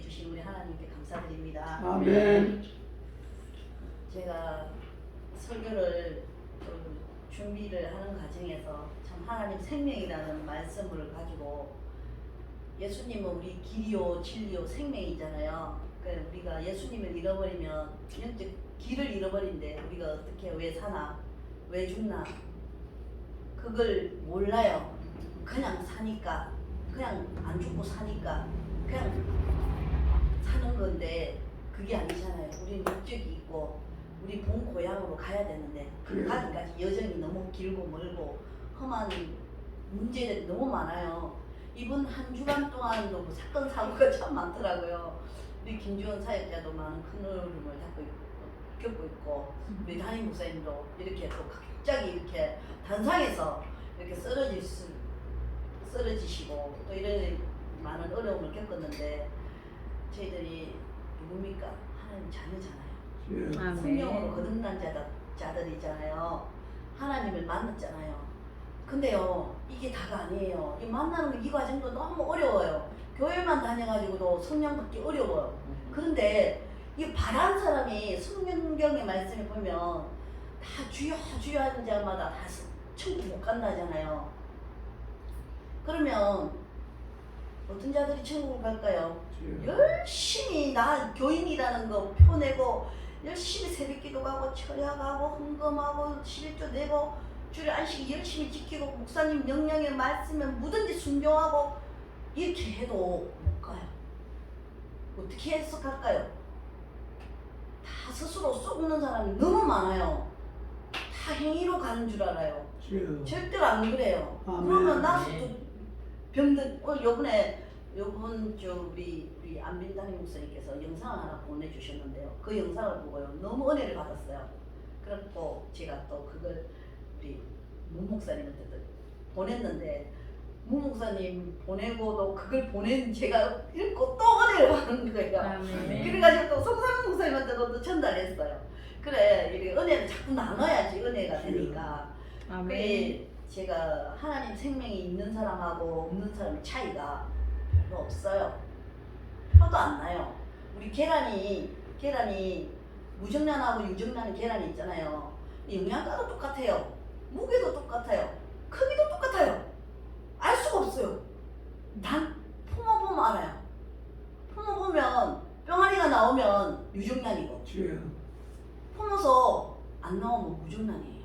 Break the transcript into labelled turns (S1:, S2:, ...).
S1: 주신 우리 하나님께 감사드립니다.
S2: 아멘.
S1: 제가 설교를 좀 준비를 하는 과정에서 참 하나님 생명이라는 말씀을 가지고 예수님은 우리 길이요 진리요 생명이잖아요. 그러니까 우리가 예수님을 잃어버리면 영적 길을 잃어버린데 우리가 어떻게 왜 사나 왜 죽나 그걸 몰라요. 그냥 사니까 그냥 안 죽고 사니까 그냥 사는 건데 그게 아니잖아요. 우리는 목적이 있고 우리 본 고향으로 가야 되는데 그. 가기까지 여정이 너무 길고 멀고 험한 문제들이 너무 많아요. 이번 한 주간 동안도 뭐 사건 사고가 참 많더라고요. 우리 김주원 사역자도 많은 큰 어려움을 겪고 있고, 겪고 있고 우리 담임 목사님도 이렇게 또 갑자기 이렇게 단상에서 이렇게 쓰러질 수, 쓰러지시고 또 이런 많은 어려움을 겪었는데 저희들이 누굽니까? 하나님 자녀잖아요.
S2: 예.
S3: 아멘. 성령으로
S1: 거듭난 자들, 자들이잖아요. 하나님을 만났잖아요. 근데요, 이게 다가 아니에요. 이 만나는 이 과정도 너무 어려워요. 교회만 다녀가지고도 성령 받기 어려워요. 그런데 이 바란 사람이 성경의 말씀에 보면 다 주여 주여 하는 자마다 다 천국 못 간다잖아요. 그러면 어떤 자들이 천국을 갈까요? 예. 열심히 나 교인이라는 거 표내고 열심히 새벽기도 가고 철야가고 헌금하고 11조 내고 주일 안식 열심히 지키고 목사님 명령에 말씀에 뭐든지 순종하고 이렇게 해도 못 가요. 어떻게 해서 갈까요? 다 스스로 썩는 사람이 너무 많아요. 다 행위로 가는 줄 알아요.
S2: 예.
S1: 절대로 안 그래요. 아멘. 그러면 나도 또 병든 어 요번에 요번 저 우리 우리 안빈 담임 목사님께서 영상 하나 보내주셨는데요. 그 영상을 보고요 너무 은혜를 받았어요. 그래고 제가 또 그걸 우리 문 목사님한테도 보냈는데 문 목사님 보내고도 그걸 보낸 제가 읽고 또 은혜를 받은 거예요. 아멘. 그래가지고 또 송상 목사님한테도 또 전달했어요. 그래 이렇게 은혜를 자꾸 나눠야지 은혜가 되니까.
S3: 아멘. 그게
S1: 제가 하나님 생명이 있는 사람하고 없는 사람의 차이가 별로 없어요. 표도 안 나요. 우리 계란이 계란이 무정란하고 유정란의 계란이 있잖아요. 영양가도 똑같아요. 무게도 똑같아요. 크기도 똑같아요. 알 수가 없어요. 난 품어보면 알아요. 품어보면 병아리가 나오면 유정란이고 품어서 안 나오면 무정란이에요.